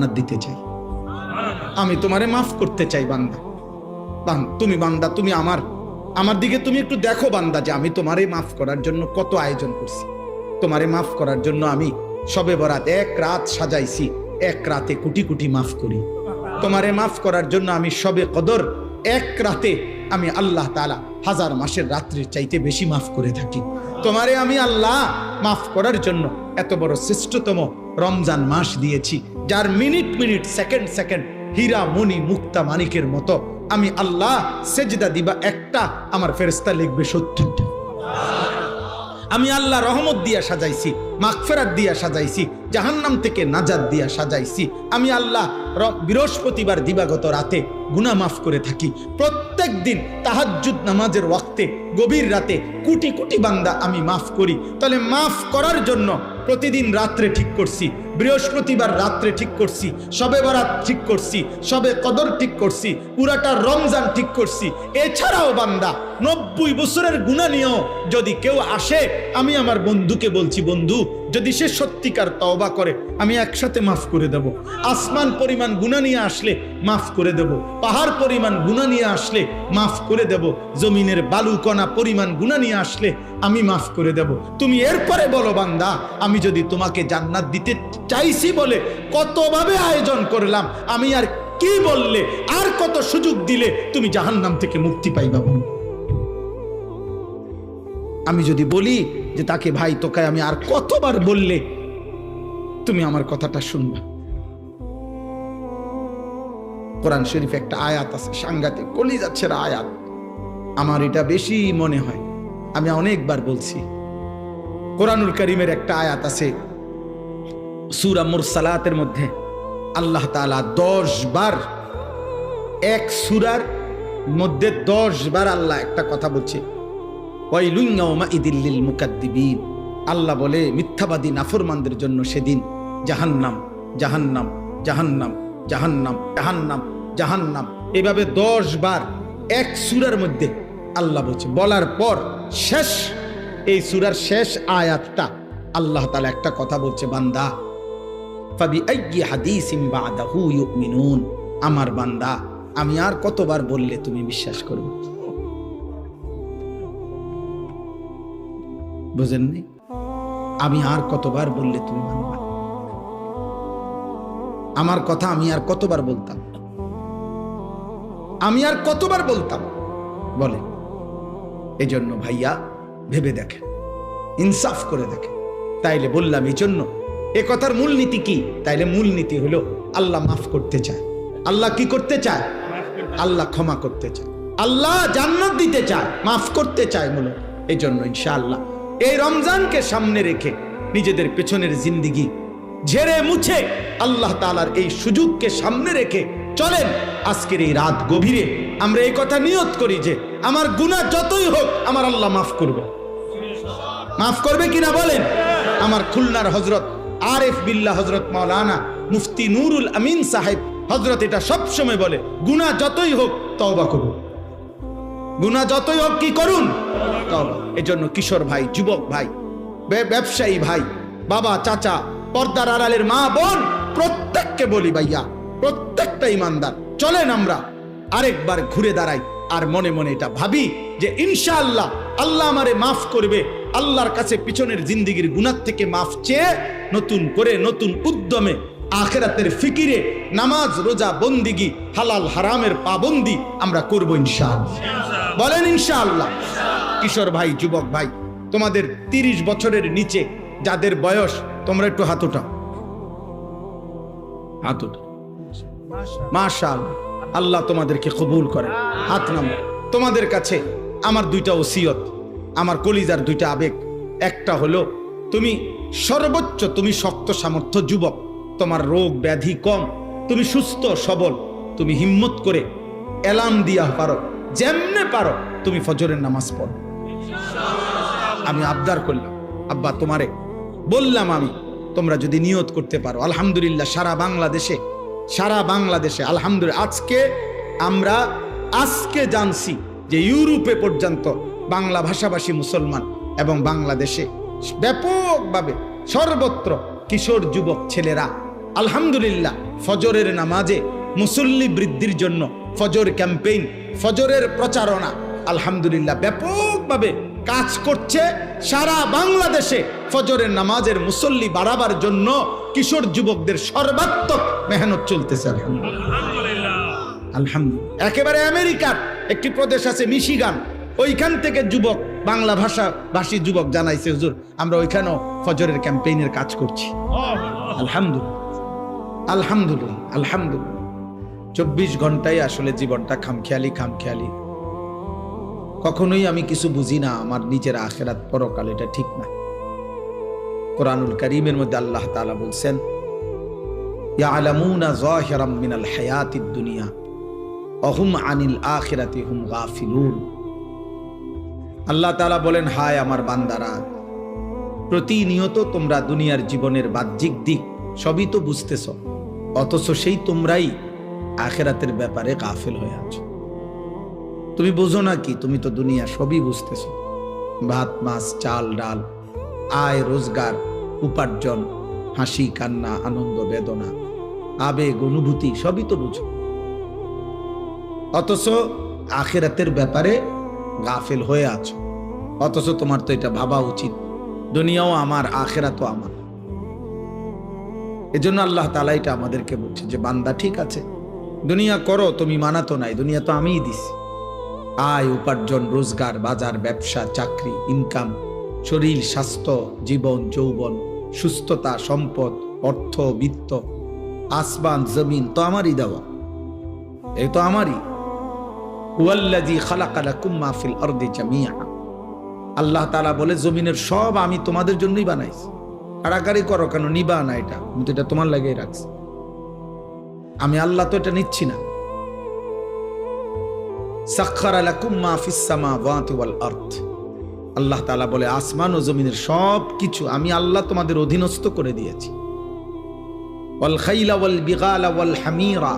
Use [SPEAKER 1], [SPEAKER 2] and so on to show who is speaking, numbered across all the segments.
[SPEAKER 1] জান্নাত দিতে চাই। আমি তোমারে মাফ করতে চাই, বান্দা। বান তুমি বান্দা, তুমি আমার। আমার দিকে তুমি একটু দেখো, বান্দা, যে আমি তোমারে মাফ করার জন্য কত আয়োজন করছি। তোমারে মাফ করার জন্য আমি সবে বরাত এক রাত সাজাইছি, এক রাতে কোটি কোটি মাফ করি। তোমারে মাফ করার জন্য আমি সবে কদর এক রাতে আমি আল্লাহ তালা হাজার মাসের রাত্রির চাইতে বেশি মাফ করে থাকি। তোমারে আমি আল্লাহ মাফ করার জন্য এত বড় শ্রেষ্ঠতম রমজান মাস দিয়েছি। যার মিনিট মিনিট, সেকেন্ড সেকেন্ড হীরা মণি মুক্তা মানিকের মতো। আমি আল্লাহ সেজদা দিবা একটা, আমার ফেরেস্তা লিখবে সত্তরটা। আমি আল্লাহ রহমত দিয়া সাজাইছি, মাগফেরাত দিয়া সাজাইছি, জাহান্নাম থেকে নাজাদ দিয়া সাজাইছি। আমি আল্লাহ বৃহস্পতিবার দিবাগত রাতে গুনাহ মাফ করে থাকি। প্রত্যেক দিন তাহাজ্জুদ নামাজের ওয়াক্তে, গভীর রাতে কোটি কোটি বান্দা আমি মাফ করি। তাহলে মাফ করার জন্য প্রতিদিন রাত্রে ঠিক করছি। বৃহস্পতিবার রাত্রে ঠিক করছি, সবে বরাত ঠিক করছি, সবে কদর ঠিক করছি, পুরাটা রমজান ঠিক করছি। এছাড়াও বান্দা, নব্বই বছরের গুণা নিয়েও যদি কেউ আসে, আমি আমার বন্ধুকে বলছি, বন্ধু যদি সে সত্যিকার তওবা করে, আমি একসাথে মাফ করে দেব। আসমান পরিমাণ গুণা নিয়ে আসলে মাফ করে দেব। পাহাড় পরিমাণ গুণা নিয়ে আসলে মাফ করে দেব। জমিনের বালুকণা পরিমাণ গুণা নিয়ে আসলে আমি মাফ করে দেব। তুমি এরপরে বলো, বান্দা, আমি যদি তোমাকে জান্নাত দিতে চাইছি বলে কতভাবে আয়োজন করলাম, আমি আর কি বললে, আর কত সুযোগ দিলে তুমি জাহান্নাম থেকে মুক্তি পাইবা বলো আমি যদি বলি যে তাকে, ভাই, তোকে আমি আর কতবার বললে তুমি আমার কথাটা শুনবা? কোরআন শরীফ একটা আয়াত আছে, সাংঘাতিক কলি যাচ্ছে আয়াত। আমার এটা বেশি মনে হয়। আমি অনেকবার বলছি। কোরআনুল করিমের একটা আয়াত আছে, সুরা মুরসালাতের মধ্যে। আল্লাহ তাআলা দশ বার, এক সুরার মধ্যে দশ বার আল্লাহ একটা কথা বলছে। আল্লাহ বলে, মিথ্যাবাদী নাফরমানদের জন্য সেদিন জাহান্নাম জাহান্নাম জাহান্নাম জাহান্নাম জাহান্নাম জাহান্নাম। এভাবে দশ বার এক সুরার মধ্যে আল্লাহ বলছে, বলার পর শেষ, এই সুরার শেষ আয়াতটা আল্লাহ তাআলা একটা কথা বলছে, বান্দা আমার বান্দা, আমি আর কতবার বললে তুমি বিশ্বাস করবে? বুঝেননি? আমি আর কতবার বললে তুমি মানবা? আমার কথা আমি আর কতবার বলতাম? আমি আর কতবার বলতাম? বলে। এজন্য ভাইয়া, ভেবে দেখেন। ইনসাফ করে দেখেন। তাইলে বললাম এই জন্য এ কথার মূলনীতি কি? তাইলে মূলনীতি হলো, আল্লাহ মাফ করতে চায়। আল্লাহ কি করতে চায়? আল্লাহ ক্ষমা করতে চায়। আল্লাহ জান্নাত দিতে চায়, মাফ করতে চায় মূলত। এই জন্য ইনশাআল্লাহ এই রমজানকে সামনে রেখে নিজেদের পেছনের জিন্দিগি ঝেড়ে মুছে আল্লাহ তালার এই সুযোগকে সামনে রেখে চলেন আজকের এই রাত গভীরে। আমরা এই কথা নিয়ত করি যে আমার গুনাহ যতই হোক আমার আল্লাহ মাফ করবে। মাফ করবে কিনা বলেন? আমার খুলনার হজরত আরেফ বিল্লা হজরত মাওলানা মুফতি নুরুল আমিন সাহেব হজরত এটা সবসময় বলে, গুনাহ যতই হোক তওবা করুন। গুনাহ যতই হোক কি করুন? তওবা এজন্য কিশোর ভাই, যুবক ভাই ব্যবসায়ী ভাই, বাবা, চাচা, পর্দার আড়ালের মা, বোন, প্রত্যেককে বলি ভাইয়া, প্রত্যেকটা ইমানদার, চলেন আমরা আরেকবার ঘুরে দাঁড়াই আর মনে মনে এটা ভাবি যে ইনশাআল্লাহ আল্লাহ আমারে মাফ করবে, আল্লাহর কাছে পিছনের জিন্দিগির গুনার থেকে মাফ চেয়ে নতুন করে নতুন উদ্যমে, আখেরাতের ফিকিরে নামাজ, রোজা, বন্দিগি, হালাল, হারামের পাবন্দি আমরা করব ইনশাআল্লাহ। বলেন ইনশাআল্লাহ। কিশোর ভাই, যুবক ভাই, তোমাদের তিরিশ বছরের নিচে যাদের বয়স, তোমরা একটু হাত উঠাও। হাত মাশাল, আল্লাহ তোমাদেরকে কবুল করে হাত নামো তোমাদের কাছে আমার দুইটা ওসিয়ত, আমার কলিজার দুইটা আবেগ। একটা হলো, তুমি সর্বোচ্চ, তুমি শক্ত সামর্থ্য যুবক। তোমার রোগ ব্যাধি কম, তুমি সুস্থ, সবল। তুমি হিম্মত করে এলাম দিয়া পারো। যেমনে পারো, তুমি ফজরের নামাজ পড়ো। আমি আবদার করলাম। আব্বা, তোমারে বললাম আমি, তোমরা যদি নিয়ত করতে পারো। আলহামদুলিল্লাহ, সারা বাংলাদেশে সারা বাংলাদেশে, আলহামদুলিল্লাহ, আজকে আমরা, আজকে জানছি যে ইউরোপে পর্যন্ত বাংলা ভাষাভাষী মুসলমান এবং বাংলাদেশে ব্যাপকভাবে সর্বত্র কিশোর যুবক ছেলেরা আলহামদুলিল্লাহ ফজরের নামাজে মুসল্লি বৃদ্ধির জন্য ফজর ক্যাম্পেইন, ফজরের প্রচারণা, আলহামদুলিল্লাহ, ব্যাপকভাবে কাজ করছে সারা বাংলাদেশে ফজরের নামাজের মুসল্লি বাড়াবার জন্য কিশোর যুবকদের সর্বাত্মক মেহনত চলতেছে একেবারে আমেরিকার একটি প্রদেশ আছে মিশিগান। ওইখান থেকে যুবক, বাংলা ভাষা ভাষী যুবক জানাইছে, হুজুর, আমরা ওইখানেও ফজরের ক্যাম্পেইনের কাজ করছি। আলহামদুলিল্লাহ। আলহামদুলিল্লাহ। আলহামদুলিল্লাহ। চব্বিশ ঘন্টায় আসলে জীবনটা খামখেয়ালি খামখেয়ালি। কখনোই আমি কিছু বুঝি না, আমার নিজের আখেরাত পরকাল এটা ঠিক না। কোরআনুল করিমের মধ্যে আল্লাহ তাআলা বলছেন, ইয়ালামুনা যাহিরাম মিনাল হায়াতিদ দুনিয়া, অহুম আনিল আখিরাতি হুম গাফিলুন। আল্লাহ তাআলা বলেন, হায় আমার বান্দারা, প্রতিনিয়ত তোমরা দুনিয়ার জীবনের বাহ্যিক দিক সবই তো বুঝতেছ, অথচ সেই তোমরাই আখেরাতের ব্যাপারে গাফেল হয়ে আছো। তুমি বোঝো না কি? তুমি তো দুনিয়া সবই বুঝতেছ। ভাত, মাছ, চাল, ডাল, আয়, রোজগার, উপার্জন, হাসি, কান্না, আনন্দ, বেদনা, আবেগ, অনুভূতি, সবই তো বুঝো। অথচ আখেরাতের ব্যাপারে গাফেল হয়ে আছো। অথচ তোমার তো এটা ভাবা উচিত। দুনিয়াও আমার, আখেরাতও আমার। এজন্য আল্লাহ তালা এটা আমাদেরকে বলছে যে, বান্দা ঠিক আছে। দুনিয়া করো, তুমি মানাতো নাই। দুনিয়া তো আমিই দিছি। আয়, উপার্জন, রোজগার, বাজার, ব্যবসা, চাকরি ইনকাম শরীর, স্বাস্থ্য, জীবন, যৌবন, সুস্থতা, সম্পদ, অর্থ, বিত্ত, আসমান, জমিন, তো আমারই দেওয়া। এই তো আমারই। আল্লাহ তাআলা বলে, জমিনের সব আমি তোমাদের জন্যই বানাইছি। কাড়াকাড়ি করো কেন? নিবা না এটা। আমি তো এটা তোমার লাগিয়ে রাখছি। আমি আল্লাহ তো এটা নিচ্ছি না। আল্লাহ তালা বলে, আসমান ও জমিনের সব কিছু আমি আল্লাহ তোমাদের অধীনস্থ করে দিয়েছি। খাইলা ওয়াল ওয়াল হামিরা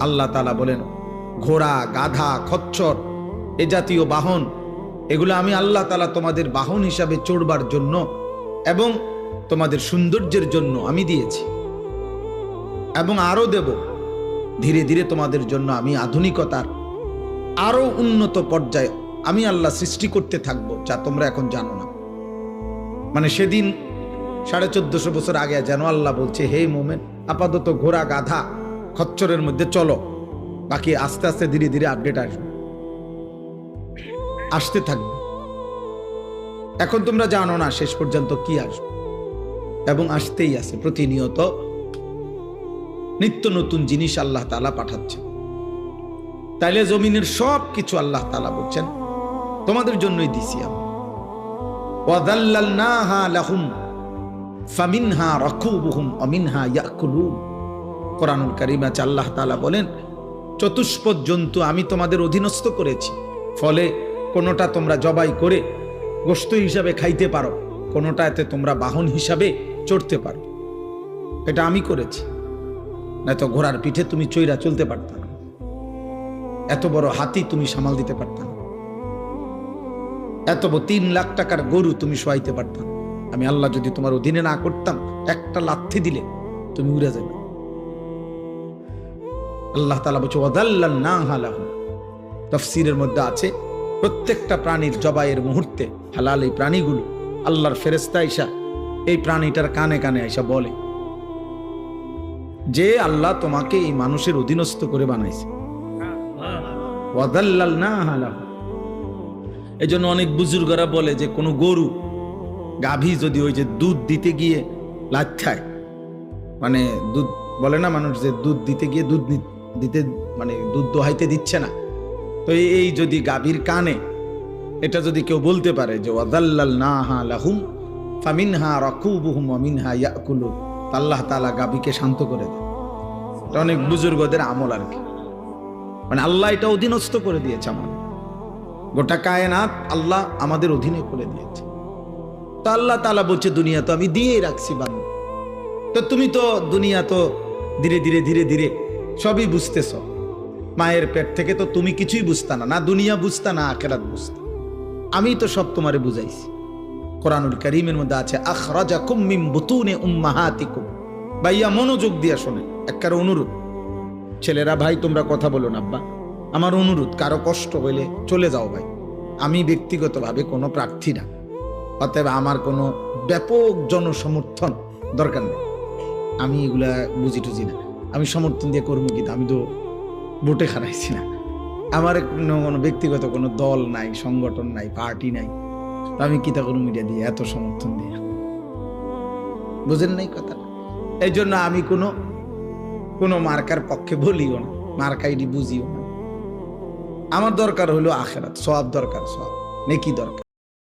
[SPEAKER 1] আল্লাহ তাআলা বলেন, ঘোড়া, গাধা, খচ্চর, এ জাতীয় বাহন, এগুলো আমি আল্লাহ তাআলা তোমাদের বাহন হিসাবে চড়বার জন্য এবং তোমাদের সৌন্দর্যের জন্য আমি দিয়েছি। এবং আরও দেব। ধীরে ধীরে তোমাদের জন্য আমি আধুনিকতার আরও উন্নত পর্যায়ে আমি আল্লাহ সৃষ্টি করতে থাকব, যা তোমরা এখন জানো না। মানে সেদিন সাড়ে চোদ্দশো বছর আগে যেন আল্লাহ বলছে, হে মোমেন, আপাতত ঘোড়া গাধা, খচ্চরের মধ্যে চলো। বাকি আস্তে আস্তে ধীরে ধীরে আপডেট আসবে। আসতে থাকবে। এখন তোমরা জানো না শেষ পর্যন্ত কি আসবে। এবং আসতেই আছে প্রতিনিয়ত নিত্য নতুন জিনিস আল্লাহ তালা পাঠাচ্ছে তাইলে জমিনের সব কিছু আল্লাহ তালা বলছেন, তোমাদের জন্যই দিছি আমি। কোরআনুল কারীম আল্লাহ তাআলা বলেন, চতুষ্পদ জন্তু আমি তোমাদের অধীনস্থ করেছি, ফলে কোনোটা তোমরা জবাই করে গোশত হিসাবে খাইতে পারো কোনোটা এতে তোমরা বাহন হিসাবে চড়তে পারো। এটা আমি করেছি। নয়তো ঘোড়ার পিঠে তুমি চৈরা চলতে পারতাম না। এত বড় হাতি তুমি সামাল দিতে পারতাম না। এত তিন লাখ টাকার গরু তুমি শোয়াইতে পারতাম না। আমি আল্লাহ যদি তোমার অধীনে না করতাম, একটা লাথি দিলে তুমি উড়ে যাবে আল্লাহ তালা বলছে ওদাল্লাল না তফসিরের মধ্যে আছে, প্রত্যেকটা প্রাণীর জবাইয়ের মুহূর্তে হালাল এই প্রাণীগুলো আল্লাহর ফেরেস্তা এই প্রাণীটার কানে কানে আইসা বলে যে আল্লাহ তোমাকে এই মানুষের অধীনস্থ করে বানাইছে। এই জন্য অনেক বুজুর্গরা বলে যে, কোনো গরু গাভী যদি ওই যে দুধ দিতে গিয়ে লাচ্ছায় মানে দুধ, বলে না মানুষ যে দুধ দিতে গিয়ে দুধ দিতে মানে দুধ দোহাইতে দিচ্ছে না। তো এই- যদি গাভীর কানে এটা যদি কেউ বলতে পারে যে ওয়াদাল্লাল না হা লাহুম, ফামিনহা রাকুবুহুম ওয়ামিনহা ইয়াকুলু আল্লাহ তাআলা গাভীকে শান্ত করে দেয় এটা অনেক বুজুর্গদের আমল আর কি। মানে আল্লাহ এটা অধীনস্থ করে দিয়েছে আমাদের। গোটা কায়নাত আল্লাহ আমাদের অধীনে করে দিয়েছে। তো আল্লাহ তালা বলছে, দুনিয়া তো আমি দিয়েই রাখছি বান তো তুমি তো দুনিয়া তো ধীরে ধীরে ধীরে ধীরে সবই বুঝতেছ। মায়ের পেট থেকে তো তুমি কিছুই বুঝতা না। না দুনিয়া বুঝতা, না আখেরাত বুঝতা। আমি তো সব তোমারে বুঝাইছি। কোরআনুল করিমের মধ্যে আছে, আখরাজাকুম মিন বুতুনে উম্মাহাতিকুম। ভাইয়া মনোযোগ দিয়ে শোনেন একবার অনুরোধ। ছেলেরা ভাই, তোমরা কথা বলো না, আব্বা। আমার অনুরোধ, কারও কষ্ট হইলে চলে যাও ভাই। আমি ব্যক্তিগতভাবে কোনো প্রার্থী না। অতএব আমার কোনো ব্যাপক জনসমর্থন দরকার নেই। আমি এগুলা বুঝি টুঝি না। আমি সমর্থন দিয়ে করব কিন্তু আমি তো ভোটে খারাইছি না। আমার কোনো ব্যক্তিগত কোনো দল নাই, সংগঠন নাই, পার্টি নাই। আমি কিতা মিডিয়া দিয়ে এত সমর্থন দিয়ে বুঝেন নাই কথা এই জন্য আমি কোনো কোনো মার্কার পক্ষে বলিও না মার্কাইডি বুঝিও না। আমার দরকার হলো আখেরাত সব দরকার সব নেকি দরকার।